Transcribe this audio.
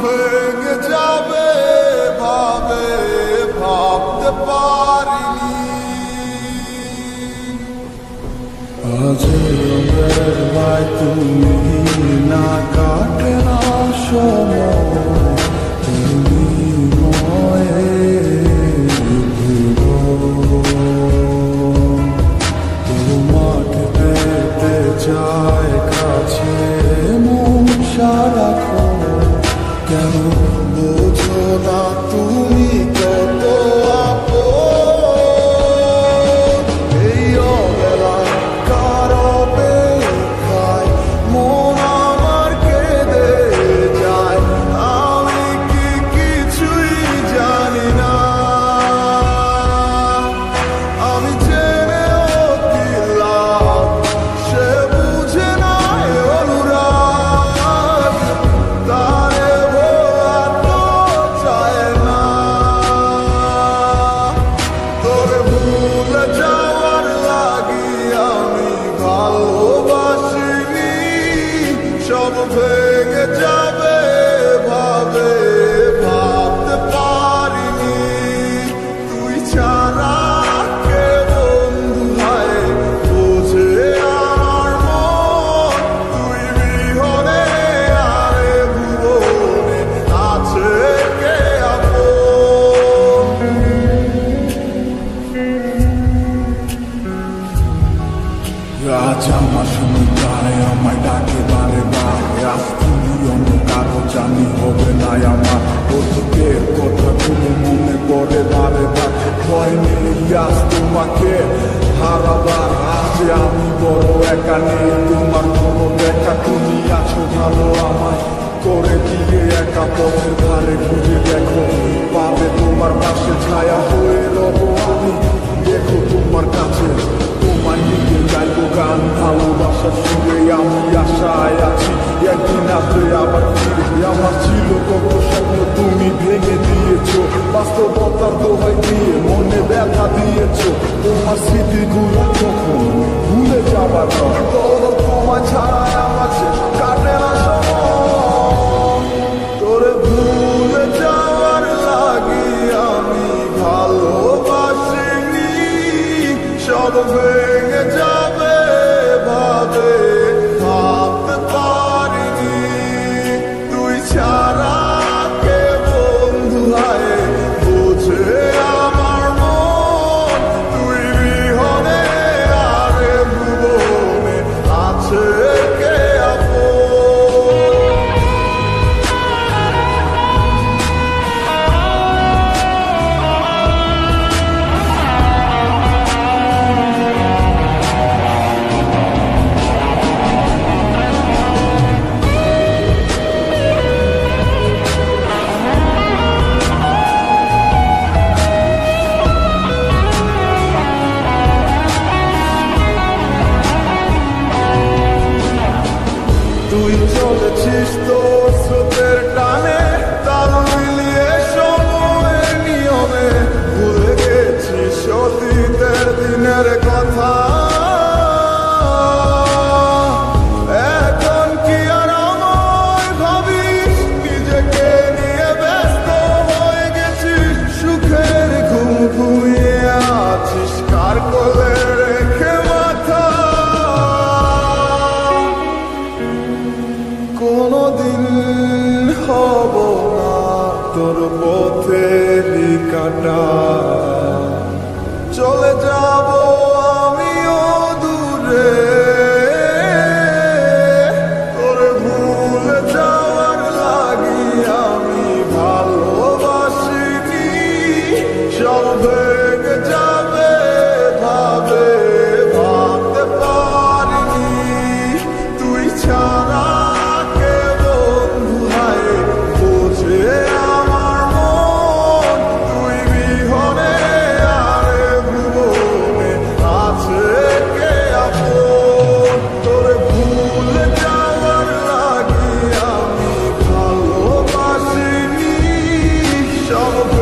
ভেঙ যাবে ভাবে ভাবতে পারিনি আজ তুমি না the dark. জানি হবে না আমার। অতীতের কথা তুমি মনে করে বারে বার। ভয় নেই আজ তোমাকে হারাবার আজে আমি বড় একা নেই, তোমার কোনো দেখা। তুমি আছো ভালো আমার করে দিয়ে একা পথের ধারে ঘুরে দেখো। পাবে তোমার পাশে ছায়া আমার স্মৃতিগুলো যখন ভুলে যাবার তোর ক্ষমা ছাড়া আমার কাটে না আমি ভেঙে যা Cristo. Soledad voy. Oh,